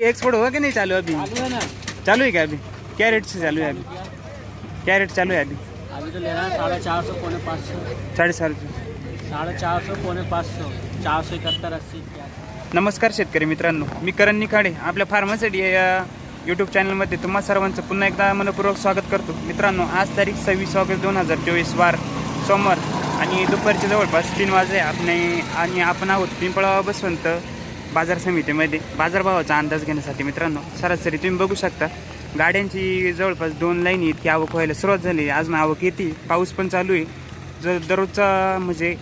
Export हुआ कि नहीं चालू अभी? चालू है ना। चालू है क्या अभी? क्या रेट से चालू है अभी? क्या रेट चालू है अभी? अभी तो लेना है साढ़े चार सौ पौने पाँच सौ। साडे चार साढ़े चार सौ पौने पाँच सौ। चार सौ इकहत्तर अस्सी नमस्कार शेतकरी मित्रांनो मी करण निखाडे आपल्या फार्मासिटी या यूट्यूब चॅनलमध्ये तुम्हा सर्वांचं पुन्हा एकदा मनपूर्वक स्वागत करतो. मित्रांनो आज तारीख सव्वीस ऑगस्ट दोन हजार चोवीस वार सोमवार आणि दुपारच्या जवळपास तीन वाजले. आपण आणि आपण आहोत पिंपळावा बसवंत. बाजार समितीमध्ये बाजारभावाचा अंदाज घेण्यासाठी मित्रांनो सरासरी तुम्ही बघू शकता गाड्यांची जवळपास दोन लाईनी इतकी आवक व्हायला सुरुवात झाली अजून आवक येते पाऊस पण चालू आहे. जर दररोजचा म्हणजे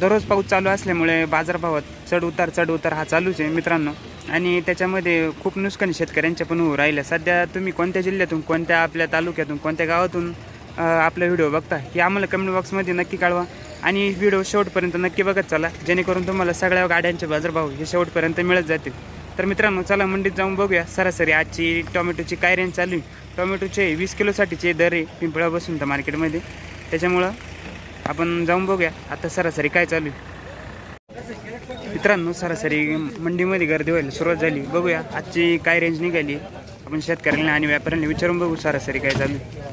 दररोज पाऊस चालू असल्यामुळे बाजारभावात चढ उतार चढ उतार हा चालूच आहे मित्रांनो. आणि त्याच्यामध्ये खूप नुकसान शेतकऱ्यांच्या पण होऊ राहिलं सध्या तुम्ही कोणत्या जिल्ह्यातून कोणत्या आपल्या तालुक्यातून कोणत्या गावातून आपला व्हिडिओ बघता हे आम्हाला कमेंट बॉक्समध्ये नक्की कळवा. आणि व्हिडिओ शेवटपर्यंत नक्की बघत चला. जेणेकरून तुम्हाला सगळ्या गाड्यांचे बाजारभाव हे शेवटपर्यंत मिळत जातील. तर मित्रांनो चला मंडीत जाऊन बघूया. सरासरी आजची टोमॅटोची काय रेंज चालू आहे? टोमॅटोचे वीस किलोसाठीचे दर आहे पिंपळा बसून तर मार्केटमध्ये. त्याच्यामुळं आपण जाऊन बघूया. आता सरासरी काय चालू आहे? मित्रांनो सरासरी मंडीमध्ये गर्दी व्हायला सुरुवात झाली. बघूया आजची काय रेंज निघाली आपण शेतकऱ्यांना आणि व्यापाऱ्यांना विचारून बघू सरासरी काय चालू आहे.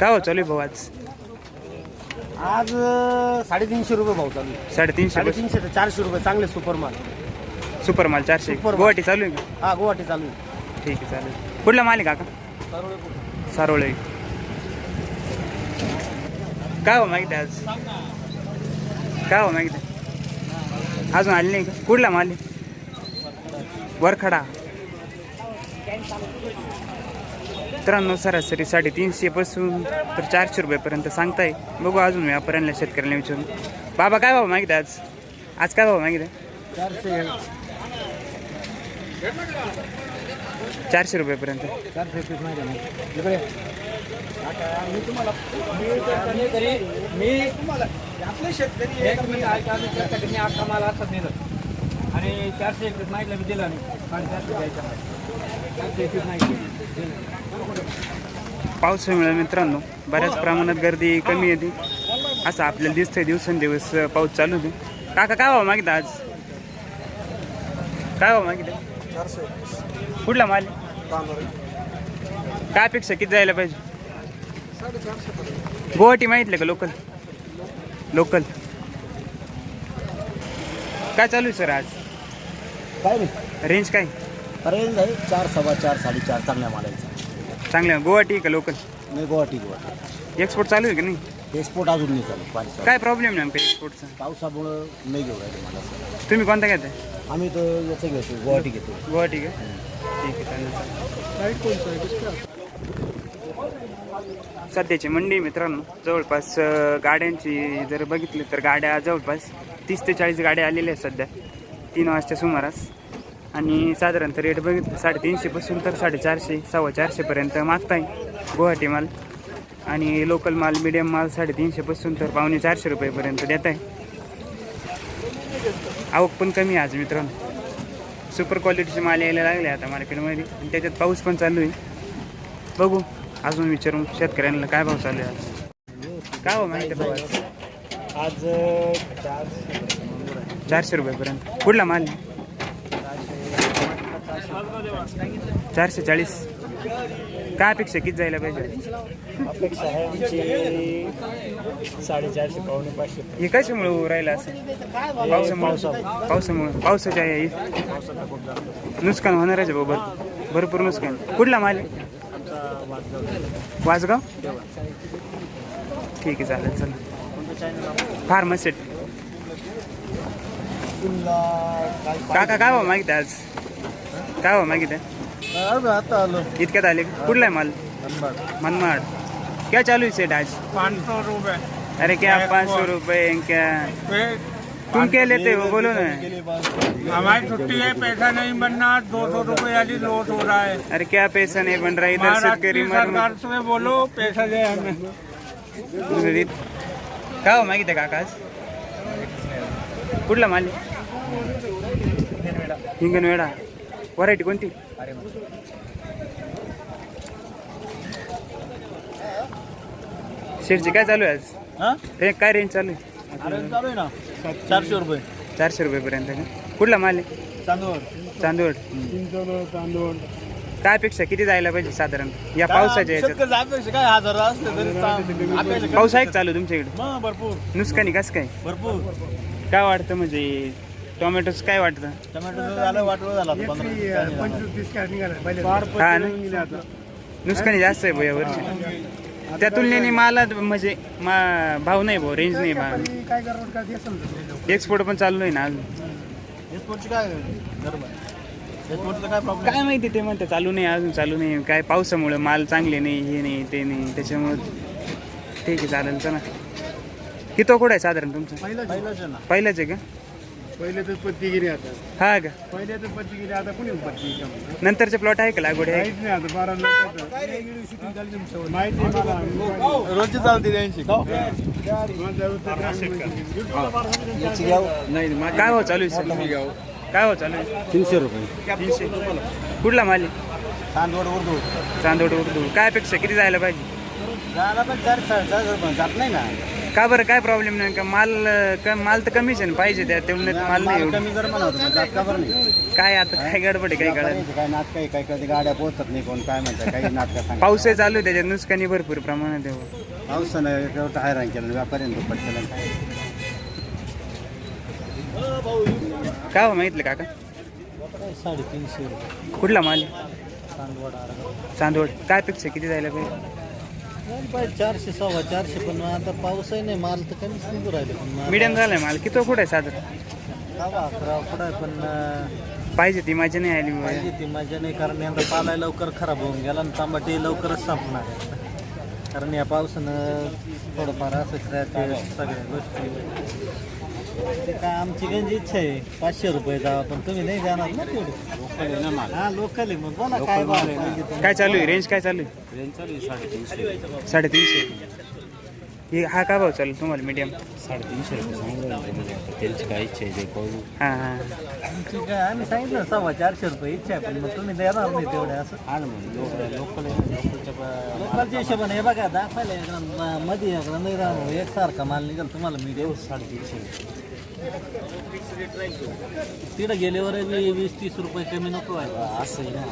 काय हो चालू आहे भाऊ आज? आज अं, साडेतीनशे रुपये भाव चालू आहे. साडेतीनशे बस- साडेतीनशे ते चारशे रुपये चांगले सुपर माल. सुपर माल चारशे. सुपर माल. गुवाहाटी चालू आहे का? हा गुवाहाटी चालू आहे. ठीक आहे चालेल. कुठला माल आहे काका? सारोळे काय हो मागितलं आज? काय हो मागितलं? अजून आले नाही का? कुठला माल आहे? वरखडा. मित्रांनो सरासरी साडेतीनशे पासून तर चारशे रुपयेपर्यंत सांगताय बघू अजून व्यापाऱ्यांना शेतकऱ्यांना विचारून बाबा काय भाव मागितलं आज आज काय भाव मागितलं चारशे चारशे रुपयेपर्यंत माहिती एक आणि चारशे एकवीस माहितलं मी दिलं नाही पाऊस द्यायचं पावसामुळे मित्रांनो बऱ्याच प्रमाणात गर्दी कमी येते असं आपल्याला दिसतंय दिवसेंदिवस पाऊस चालू होते काका काय भाव मागित आज? काय भाव मागित कुठला माल? काय अपेक्षा किती जायला पाहिजे? गुवाहाटी माहितलं का लोकल लोकल काय चालू आहे सर आज? काय नाही. रेंज काय? रेंज आहे चार सव्वा चार साडेचार चांगल्या मालायचं चांगलं गुवाहाटी का लोकल नाही गुवाहाटी गुवाहाटी. एक्सपोर्ट चालू आहे का नाही? एक्सपोर्ट अजून नाही चालू पाणी. काय प्रॉब्लेम नाही आमच्या एक्सपोर्टचा पावसामुळं नाही घेऊ राहिले मला असं. तुम्ही कोणता घेताय आम्ही तर याचं घेतो गुवाहाटी घेतो. गुवाहाटी का? ठीक आहे चालेल सध्याची मंडी मित्रांनो. जवळपास अं, गाड्यांची जर बघितली तर गाड्या जवळपास तीस ते चाळीस गाड्या आलेल्या आहेत सध्या. तीन वाजच्या सुमारास. आणि साधारणतः रेट बघितलं साडेतीनशेपासून तर साडेचारशे सव्वा चारशेपर्यंत मागताय गुवाहाटी माल. आणि लोकल माल मिडियम माल साडेतीनशेपासून तर पावणे चारशे रुपयेपर्यंत देत आहे आवक पण कमी आहे आज मित्रांनो. सुपर क्वालिटीचे माल यायला लागले आता मार्केटमध्ये आणि त्याच्यात पाऊस पण चालू आहे. बघू अजून विचारून शेतकऱ्यांना काय भाव चालू आहे काय भाव माहिती आहे भाव आज? आज चारशे. रुपयेपर्यंत कुठला माल आहे? चारशे चाळीस. काय अपेक्षा किती जायला पाहिजे? अपेक्षा आहे आमची साडेचारशे पावणे पाचशे. हे कशामुळे राहिलं असं? पावसामुळे. पावसामुळे. पावसाच्या आहे नुकसान होणारच आहे बाबा भरपूर. नुकसान. कुठला माल आहे? वाजगाव ठीक आहे चालेल चला फार्मसेट काका काय भाव मागितलं आज? काय भाव मागितलं? आता आलो. इतक्यात आले कुठला आहे माल? मनमाड. क्या चालू है सेठ आज? पाँच सौ रुपये. अरे क्या पाँच सौ रुपये क्या? तुम क्या लेते हो? बोलो ना. हमारी छुट्टी है पैसा नहीं बनना दो सौ रुपये वाली लॉस हो रहा है। अरे क्या पैसा नहीं बन रहा है? इधर सरकार से बोलो पैसा दे हमें। काय हो मागितलं काका आज? कुठला माल? आहे? व्हरायटी कोणती? शेठची काय चालू आहे आज? हा? रे काय रेंज चालू आहे? अरे चालू आहे ना. चारशे रुपये. चारशे रुपयेपर्यंत का? कुठला माल आहे? तांदूळ चांदवड. काय अपेक्षा किती जायला पाहिजे साधारण? या पावसाच्या याच्यात. शेतकरी अपेक्षा काय हजार असले तरी चा- अपेक्षा पाऊस आहे का चालू तुमच्या इकडे? मग भरपूर. नुसकानी कसं काय? भरपूर. काय वाटतं म्हणजे टोमॅटोच काय वाटतं? टोमॅटो झालं वाटलं झालं आता पंधरा हा ना? नुकसानी जास्त आहे भाऊ या वर्षी. त्या तुलनेने मला म्हणजे मा- भाव नाही भाऊ रेंज नाही भाव. काय करणार एक्सपोर्ट पण चालू आहे ना अजून. एक्सपोर्टची काय आहे? एक्सपोर्टचं काय प्रॉब्लेम काय माहिती ते म्हणतात चालू नाही अजून चालू नाही. काय पावसामुळे माल चांगले नाही हे नाही ते नाही. त्याच्यामुळे ठीक आहे चालेल चला. किती कुठं आहे साधारण तुमचं? पहिलंच आहे. ना पहिलंच आहे का? पहिले तर पत्तीगिरी आता. हा का? पहिले तर पत्तीगिरी आता कुणी पत्ती नंतरचे प्लॉट आहे का लागवड आहे? माहीत नाही आता बारा माहिती मला. रोजची चालते त्यांची. नाही काय भाव चालू आहे सर काय भाव चालू आहे? तीनशे रुपये. तीनशे. कुठला माल आहे? तांदूळ उर्दू. चांदोड उर्दू. काय अपेक्षा किती जायला पाहिजे? जायला पण चार साडेचार रुपये जात नाही ना. का बरं? काय प्रॉब्लेम नाही? का माल क- माल तर कमीच आहे ना पाहिजे त्या तेवढं माल नाही एवढं. कमी जर म्हणा जात का बरं नाही. काय आता काय गडबड आहे काय कळत काय नाटक आहे काय कधी गाड्या पोहोचत नाही कोण काय म्हणतात काही नाटक सांगा पाऊस आहे चालू आहे त्याच्यात नुकसानी भरपूर प्रमाणात आहे. पावसानं तेवढं हैराण केलं व्यापाऱ्यांनी दुप्पट केलं. काय काय हो माहितलं काका? साडेतीनशे कुठला माल? चांदोड काय अपेक्षा किती जायला पाहिजे? चारशे सव्वा चारशे पण आता पाऊसही नाही माल तर कमीच निघू राहिले. पण मीडियम झालाय माल. किती कुठं आहे साधारण? सव्वा अकरा पुढं आहे, पण पाहिजे ती माझी नाही आली पाहिजे ती मजा नाही कारण यंदा पाला लवकर खराब होऊन गेला आणि तांबाटी लवकरच संपणार आहे. कारण या पावसानं थोडंफार असं क्रॅच सगळ्या गोष्टी ते काय आमची गंज इच्छा आहे. पाचशे रुपये द्यावा पण तुम्ही नाही जाणार ना तेवढे. हा लोकल आहे. मग बोला काय भाव पाहिजे तुम्हाला? काय चालू आहे? रेंज काय चालू आहे? साडेतीनशे. हे हा काय भाव चालू तुम्हाला? मीडियम साडेतीनशे रुपये सांगितलं त्यांची काय इच्छा आहे ते पाहू. हां हां. आमची काय आम्ही सांगितलं सव्वा चारशे रुपये इच्छा आहे पण मग तुम्ही देणार नाही तेवढे असं. हा ना मग लोक लोकल लोकलच्या लोकलच्या हिशोबाने हे बघा दाखवायला म- मध्ये एकदम नाही राहणार. एकसारखा माल निघाल तुम्हाला मी देऊ साडेतीनशे. तिथं गेल्यावर बी वीस तीस रुपये कमी नको आहे. असं आहे ना.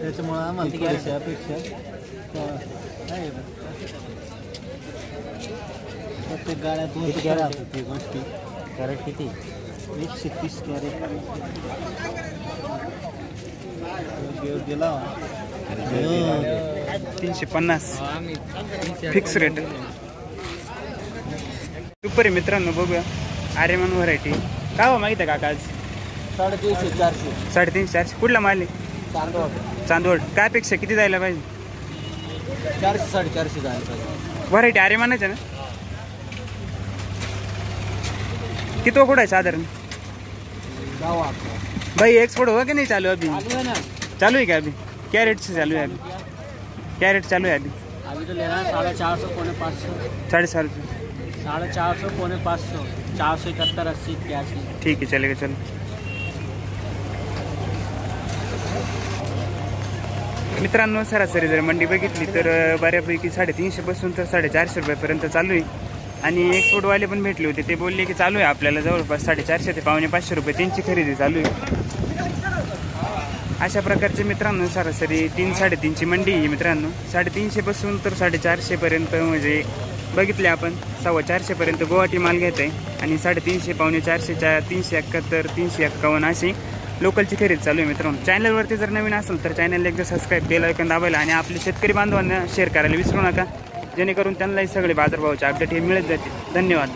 त्याच्यामुळे आम्हाला थोडीशी अपेक्षा अं, आहे. ना. प्रत्येक गाड्यात दोन किती कॅरेट? ती गोष्टी कॅरेट किती? एकशे तीस कॅरेट. लावा तीनशे पन्नास. फिक्स रेट दुपारी मित्रांनो बघूया. आर्यमान व्हरायटी काय हो माहिती आहे काका आज? साडेतीनशे चारशे. साडेतीनशे चारशे. कुठला माल आहे? तांदूळ चांदोड काय अपेक्षा? किती जायला पाहिजे? चारशे साडेचारशे झाले पाहिजे. व्हरायटी आर्यमानच आहे ना? किती कुठं आहे साधारण? गावा भाई एक्सपोर्ट हुआ कि नहीं चालू अभी? चालू है ना. चालू है क्या अभी? क्या रेट से चालू है अभी? क्या रेट चालू है अभी? अभी तो लेना है साढ़े चार सौ पौने पाँच सौ. साढ़े चार रुपये साढ़े चार सौ पौने पाँच सौ चार सौ इकहत्तर अस्सी इक्यासी. ठीक आहे चलेगा चल. मित्रांनो सरासरी जर मंडी बघितली तर बऱ्यापैकी साडेतीनशेपासून तर साडेचारशे रुपयापर्यंत चालू आहे. आणि एक्सपोर्टवाले पण भेटले होते. ते बोलले की चालू आहे आपल्याला जवळपास साडेचारशे ते पावणे पाचशे रुपये त्यांची खरेदी चालू आहे. अशा प्रकारचे मित्रांनो सरासरी तीन साडेतीनची मंडी आहे मित्रांनो. साडेतीनशेपासून तर साडेचारशेपर्यंत म्हणजे बघितले आपण सव्वा चारशेपर्यंत गुवाहाटी माल घेत आहे. आणि साडेतीनशे पावणे चारशे चा तीनशे एकाहत्तर तीनशे एक्कावन्न अशी लोकलची खरेदी चालू आहे मित्रांनो. चॅनलवरती जर नवीन असेल तर चॅनलला एकदा सबस्क्राईब बेल ऐकून दाबायला आणि आपले शेतकरी बांधवांना शेअर करायला विसरू नका. जेणेकरून त्यांनाही सगळे बाजारभावाचे अपडेट हे मिळत जातील. धन्यवाद.